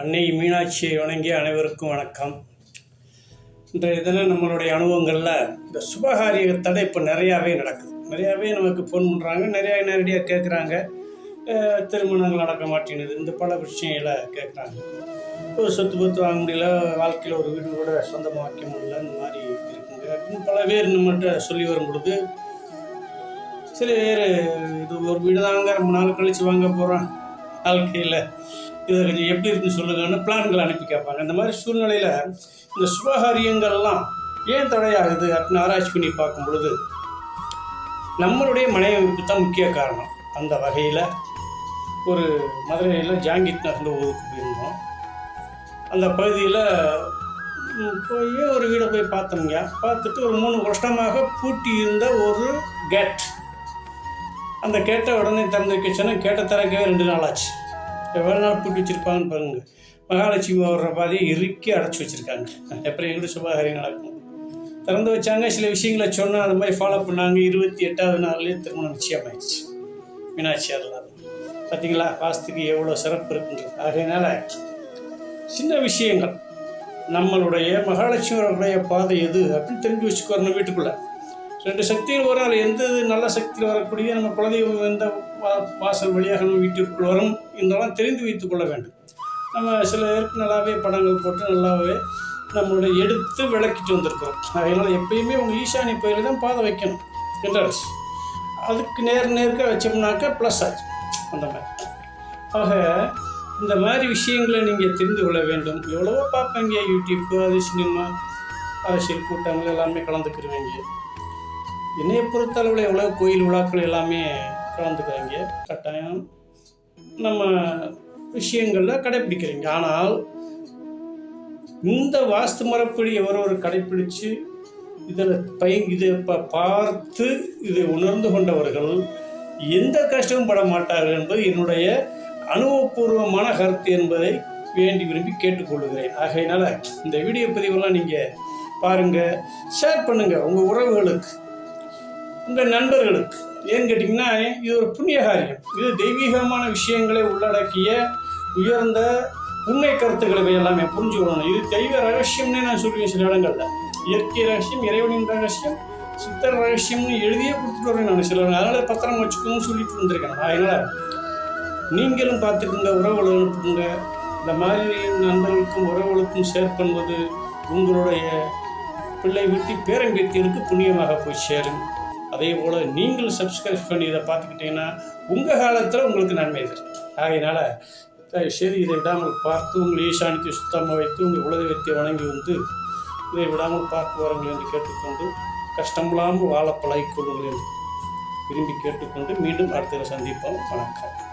அன்னை மீனாட்சியை வணங்கி அனைவருக்கும் வணக்கம். இன்றைய தினம் நம்மளுடைய அனுபவங்களில் இந்த சுபகாரிய தடை இப்போ நிறையாவே நடக்குது. நிறையாவே நமக்கு ஃபோன் பண்ணுறாங்க நிறையா நேரடியாக கேட்குறாங்க திருமணங்கள் நடக்க மாட்டேங்குது. இந்த பல விஷயங்களை கேட்குறாங்க ஒரு சொத்து பத்து வாங்க முடியல. வாழ்க்கையில் ஒரு வீடு கூட சொந்தமாக வைக்க முடியல. இந்த மாதிரி இருக்குங்க. அப்படின்னு பல பேர் நம்மகிட்ட சொல்லி வரும் பொழுது சில பேர் இது ஒரு வீடு தாங்க ரொம்ப நாள் கழித்து வாங்க போகிறோம் வாழ்க்கையில் இதை கொஞ்சம் எப்படி இருக்குன்னு சொல்லுங்கன்னு பிளான்கள் அனுப்பி கேட்பாங்க. இந்த மாதிரி சூழ்நிலையில் இந்த சுபகாரியங்கள்லாம் ஏன் தடையாகுது அப்படின்னு ஆராய்ச்சி பண்ணி பார்க்கும் பொழுது நம்மளுடைய மனைவிக்கு தான் முக்கிய காரணம். அந்த வகையில் ஒரு மதுரையில் ஜாங்கித் நகர்ந்த ஊருக்கு போயிருந்தோம். அந்த பகுதியில் போய் ஒரு வீடை போய் பார்த்தோம்ங்க. பார்த்துட்டு ஒரு மூணு வருஷமாக பூட்டி இருந்த ஒரு கேட். அந்த கேட்ட உடனே திறந்து வைக்க சொன்னால் கேட்டை திறக்கவே ரெண்டு நாள் ஆச்சு எவ்வளோ நாள் பூட்டி வச்சுருப்பாங்கன்னு பாருங்கள் மகாலட்சுமி வர்ற பாதையை இறுக்கி அடைச்சி வச்சுருக்காங்க. எப்படி எங்களுக்கு சுபகாரியம் நடக்கும். திறந்து வச்சாங்க. சில விஷயங்களை சொன்னால் அது மாதிரி ஃபாலோ பண்ணாங்க. இருபத்தி எட்டாவது நாள்லேயே திருமணம் நிச்சயமாயிடுச்சு மீனாட்சி அருளால். பார்த்தீங்களா வாஸ்துக்கு எவ்வளோ சிறப்பு இருக்குன்றது. ஆகையினால சின்ன விஷயங்கள். நம்மளுடைய மகாலட்சுமியோடைய பாதை எது? அப்படின்னு தெரிஞ்சு வச்சுக்கோரணும் வீட்டுக்குள்ளே. ரெண்டு சக்தியில் வரும் அதில் எந்த நல்ல சக்தியில் வரக்கூடிய நம்ம குலதெய்வம் எந்த வா- வாசல் வழியாக நம்ம வீட்டிற்குள் வரும் இதெல்லாம் தெரிந்து வைத்துக் கொள்ள வேண்டும். நம்ம சில பேருக்கு நல்லாவே படங்கள் போட்டு நல்லாவே நம்மளுடைய எடுத்து விளக்கிட்டு வந்திருக்கிறோம். அதனால் எப்பயுமே உங்கள் ஈசானி கோயிலில் தான் பாதை வைக்கணும். என்ட்ரன்ஸ் அதுக்கு நேர் நேருக்காக வச்சோம்னாக்கா ப்ளஸ் ஆச்சு. அந்த மாதிரி. ஆக இந்த மாதிரி விஷயங்களை நீங்கள் தெரிந்து கொள்ள வேண்டும். எவ்வளவோ பார்ப்பீங்க யூடியூப்பு அது சினிமா அரசியல் கூட்டங்கள் எல்லாமே கலந்துக்கிருவீங்க. என்னைய பொறுத்தளவில் எவ்வளோ கோயில் விழாக்கள் எல்லாமே கலந்துக்கிறாங்க. கட்டாயம் நம்ம விஷயங்களில் கடைப்பிடிக்கிறீங்க. ஆனால் இந்த வாஸ்து மரப்படி எவரொரு கடைப்பிடிச்சு இதில் பை இதை ப- பார்த்து இதை உணர்ந்து கொண்டவர்கள் எந்த கஷ்டமும் பட மாட்டார்கள் என்பது என்னுடைய அனுபவபூர்வமான கருத்து என்பதை வேண்டி விரும்பி கேட்டுக்கொள்கிறேன். ஆகையினால இந்த வீடியோ பதிவெல்லாம் நீங்கள் பாருங்கள் ஷேர் பண்ணுங்கள் உங்கள் உறவுகளுக்கு. உங்கள் நண்பர்களுக்கு. ஏன்னு கேட்டிங்கன்னா இது ஒரு புண்ணிய காரியம். இது தெய்வீகமான விஷயங்களை உள்ளடக்கிய உயர்ந்த உண்மை கருத்துக்களை எல்லாமே புரிஞ்சுக்கணும். இது தெய்வ ரகசியம்னே நான் சொல்லுவேன் சில இடங்களில். இயற்கை ரகசியம் இறைவனின் ரகசியம் சித்தர் ரகசியம்னு எழுதியே கொடுத்துட்டு வரேன் நான் சில அதனால் பத்திரம் வச்சுக்கணும்னு சொல்லிட்டு வந்திருக்கேன். அதனால் நீங்களும் பார்த்துக்குங்க உறவுகளை அனுப்புங்க. இந்த மாதிரி நண்பர்களுக்கும் உறவுகளுக்கும் ஷேர் பண்ணுவது உங்களுடைய பிள்ளை வீட்டு பேரம்பேத்தியருக்கு புண்ணியமாக போய் சேரும். அதே போல் நீங்கள் சப்ஸ்கிரைப் பண்ணி இதை பார்த்துக்கிட்டீங்கன்னா உங்கள் காலத்தில் உங்களுக்கு நன்மை தரும் ஆகையினால சரி இதை விடாமல் பார்த்து உங்கள் ஈசானியத்தை சுத்தமாக வைத்து உங்கள் உலகத்தை வணங்கி வந்து இதை விடாமல் பார்த்து வாருங்கள் என்று கேட்டுக்கொண்டு கஷ்டமில்லாமல் வாழ பழகிக் கொள்ளுங்கள் என்று விரும்பி கேட்டுக்கொண்டு மீண்டும் அடுத்த சந்திப்போம். வணக்கம்.